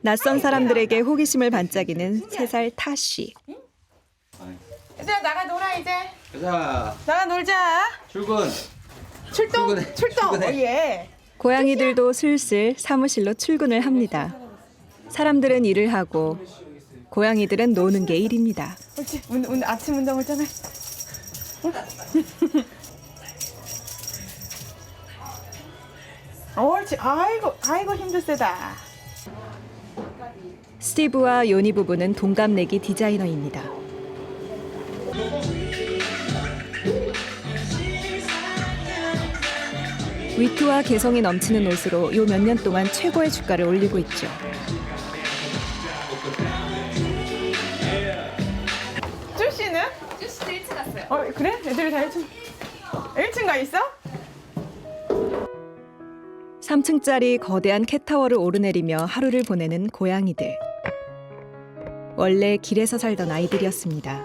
낯선 사람들에게 호기심을 반짝이는 세 살 타씨. 얘들아 나가 놀아 이제. 자 나가 놀자. 출근 출동 출근해, 출동. 출근해. 어, 예. 고양이들도 슬슬 사무실로 출근을 합니다. 사람들은 일을 하고 고양이들은 노는 게 일입니다. 옳지. 운, 운, 아침 운동을 좀 해. 응? 옳지. 아이고 아이고 힘들 세다. 스티브와 요니 부부는 동갑내기 디자이너입니다. 위트와 개성이 넘치는 옷으로 요 몇 년 동안 최고의 주가를 올리고 있죠. 쭈 씨는? 쭈씨도 1층 갔어요. 어 그래? 애들이 다 1층. 1층 가 있어? 3층짜리 거대한 캣타워를 오르내리며 하루를 보내는 고양이들. 원래 길에서 살던 아이들이었습니다.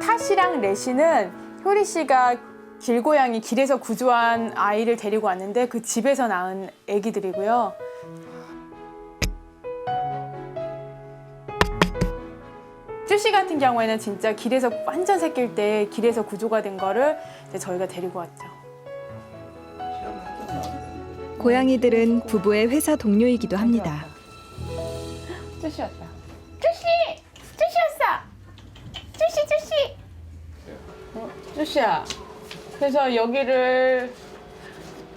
타시랑 레시는 효리 씨가 길고양이 길에서 구조한 아이를 데리고 왔는데 그 집에서 낳은 아기들이고요. 쭈씨 같은 경우에는 진짜 길에서 완전 새끼일 때 길에서 구조가 된 거를 저희가 데리고 왔죠. 고양이들은 부부의 회사 동료이기도 합니다. 쭈씨 왔다. 쭈씨! 쭈씨 왔어! 쭈씨! 어, 쭈씨야. 그래서 여기를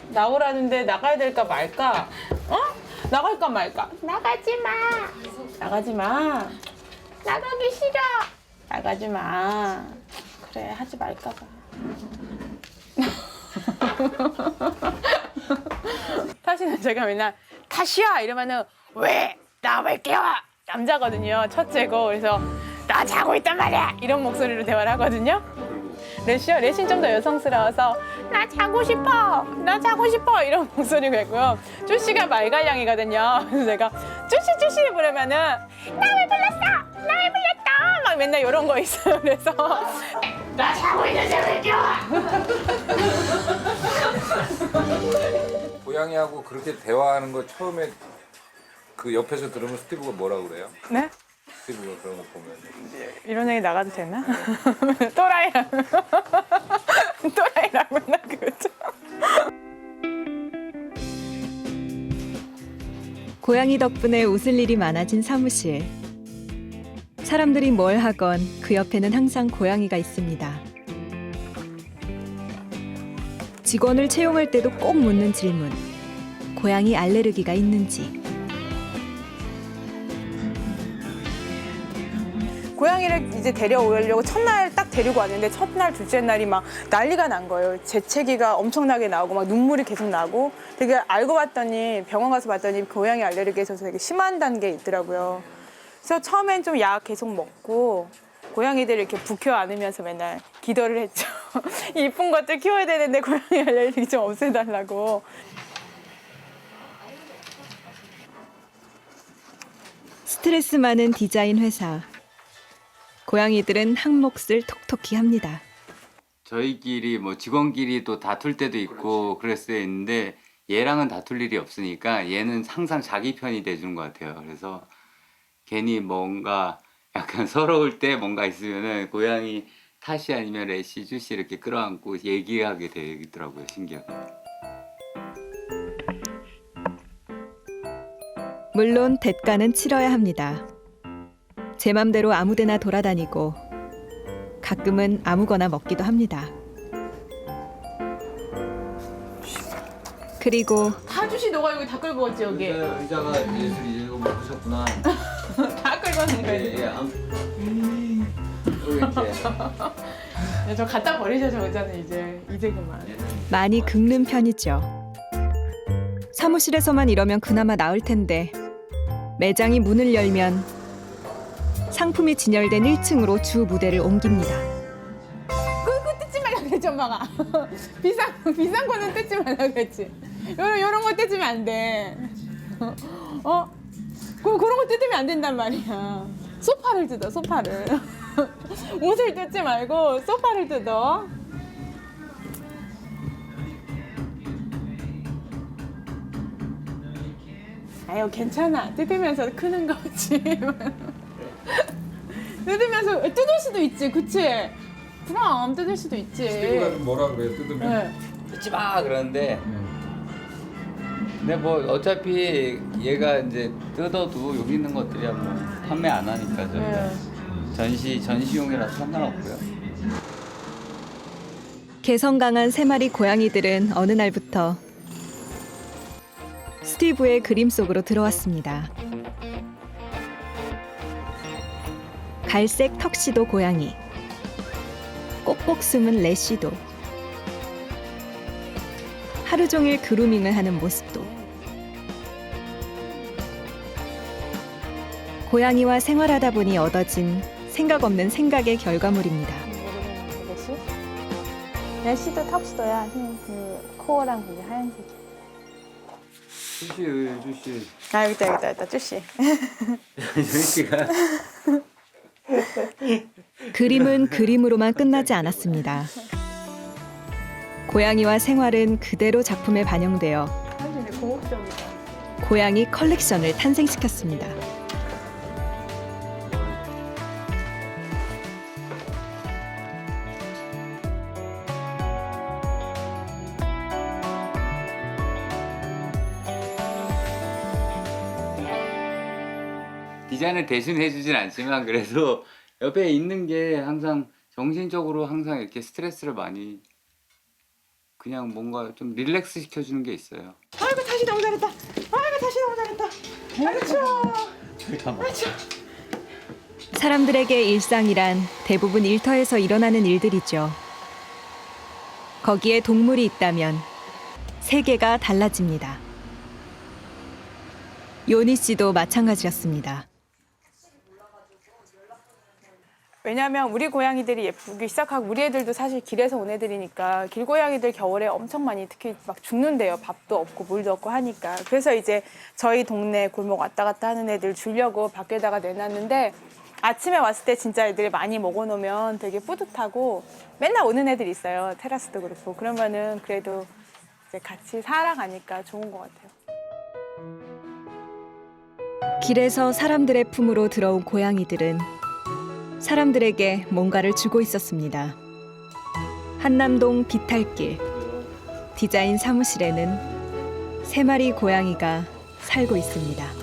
나오라는데 나가야 될까 말까? 어? 나갈까 말까? 나가지 마. 나가지 마. 나가기 싫어. 나가지 마. 그래 하지 말까 봐. 타시는 제가 맨날 타시야 이러면은 왜? 나 왜 깨워? 남자거든요. 첫째고 그래서 나 자고 있단 말이야. 이런 목소리로 대화를 하거든요. 레시요? 레신 좀 더 여성스러워서 나 자고 싶어. 나 자고 싶어. 이런 목소리가 있고요. 쭈씨가 말갈량이거든요. 그래서 제가 쭈씨 쭈씨 부르면은 나 왜 불렀어? 나 왜 불렀다? 막 맨날 이런 거 있어요. 그래서 나 자고 있는데 왜 깨워? 고양이하고 그렇게 대화하는 거 처음에 그 옆에서 들으면 스티브가 뭐라 그래요? 네? 스티브가 그런 거 보면 이런 얘기 나가도 되나? 또라이라고 또라이라고 맨날 그러죠. 고양이 덕분에 웃을 일이 많아진 사무실. 사람들이 뭘 하건 그 옆에는 항상 고양이가 있습니다. 직원을 채용할 때도 꼭 묻는 질문. 고양이 알레르기가 있는지. 고양이를 이제 데려오려고 첫날 딱 데리고 왔는데 첫날 둘째 날이 막 난리가 난 거예요. 재채기가 엄청나게 나오고 막 눈물이 계속 나고 되게 알고 봤더니 병원 가서 봤더니 고양이 알레르기에서 되게 심한 단계에 있더라고요. 그래서 처음엔 좀 약 계속 먹고 고양이들 이렇게 부켜 안으면서 맨날 기도를 했죠. 이쁜 것들 키워야 되는데 고양이 알레르기 좀 없애달라고. 스트레스 많은 디자인 회사. 고양이들은 한 몫을 톡톡히 합니다. 저희끼리 뭐 직원끼리 또 다툴 때도 있고 그랬어야 했는데 얘랑은 다툴 일이 없으니까 얘는 항상 자기 편이 돼주는 것 같아요. 그래서 괜히 뭔가 약간 서러울 때 뭔가 있으면은 고양이 타시 아니면 레시 주시 이렇게 끌어안고 얘기하게 되더라고요. 신기하게. 물론 대가는 치러야 합니다. 제 맘대로 아무데나 돌아다니고 가끔은 아무거나 먹기도 합니다. 그리고 타주시 너가 여기 다 끌고 왔지 여기. 의자가 예술이 이거 못 드셨구나. 왔는 거야. 예, 예. 암- 또 이렇게 야, 저 갖다 버리자 저 의자는 이제 이제 그만. 많이 긁는 편이죠. 사무실에서만 이러면 그나마 나을 텐데 매장이 문을 열면 상품이 진열된 1층으로 주 무대를 옮깁니다. 그거 뜯지 말라 그랬지 엄마가. 비싼 비싼 거는 뜯지 말라 그랬지. 요런 요런 거 뜯으면 안 돼. 어? 그 그런 거 뜯으면 안 된단 말이야. 소파를 뜯어 소파를. 옷을 뜯지 말고 소파를 뜯어. 아유 괜찮아 뜯으면서 크는 거지 뜯으면서 뜯을 수도 있지 그치? 그럼 뜯을 수도 있지 좀 뭐라 그래 뜯으면 네. 뜯지 마 그러는데 근데 뭐 어차피 얘가 이제 뜯어도 여기 있는 것들이야 뭐 판매 안 하니까 저희가 네. 전시 전시용이라서 상관없고요. 개성 강한 세 마리 고양이들은 어느 날부터 스티브의 그림 속으로 들어왔습니다. 갈색 턱시도 고양이, 꼭꼭 숨은 레시도, 하루 종일 그루밍을 하는 모습도, 고양이와 생활하다 보니 얻어진 생각 없는 생각의 결과물입니다. 레시? 레시도 턱시도야 그 코어랑 그게 하얀색 주시 주시 아 여기다 여기다 여기다 쭈씨 주시가 그림은 그림으로만 끝나지 않았습니다. 고양이와 생활은 그대로 작품에 반영되어 고양이 컬렉션을 탄생시켰습니다. 디자인을 대신 해 주진 않지만 그래도 옆에 있는 게 항상 정신적으로 항상 이렇게 스트레스를 많이 그냥 뭔가 좀 릴렉스 시켜주는 게 있어요. 아이고 다시 너무 잘했다 아이고 다시 너무 잘했다 아이고 추워 아이고 추워 사람들에게 일상이란 대부분 일터에서 일어나는 일들이죠. 거기에 동물이 있다면 세계가 달라집니다. 요니 씨도 마찬가지였습니다. 왜냐면 우리 고양이들이 예쁘기 시작하고 우리 애들도 사실 길에서 온 애들이니까 길고양이들 겨울에 엄청 많이 특히 막 죽는데요. 밥도 없고 물도 없고 하니까. 그래서 이제 저희 동네 골목 왔다 갔다 하는 애들 주려고 밖에다가 내놨는데 아침에 왔을 때 진짜 애들이 많이 먹어놓으면 되게 뿌듯하고 맨날 오는 애들이 있어요. 테라스도 그렇고. 그러면은 그래도 이제 같이 살아가니까 좋은 것 같아요. 길에서 사람들의 품으로 들어온 고양이들은 사람들에게 뭔가를 주고 있었습니다. 한남동 비탈길 디자인 사무실에는 세 마리 고양이가 살고 있습니다.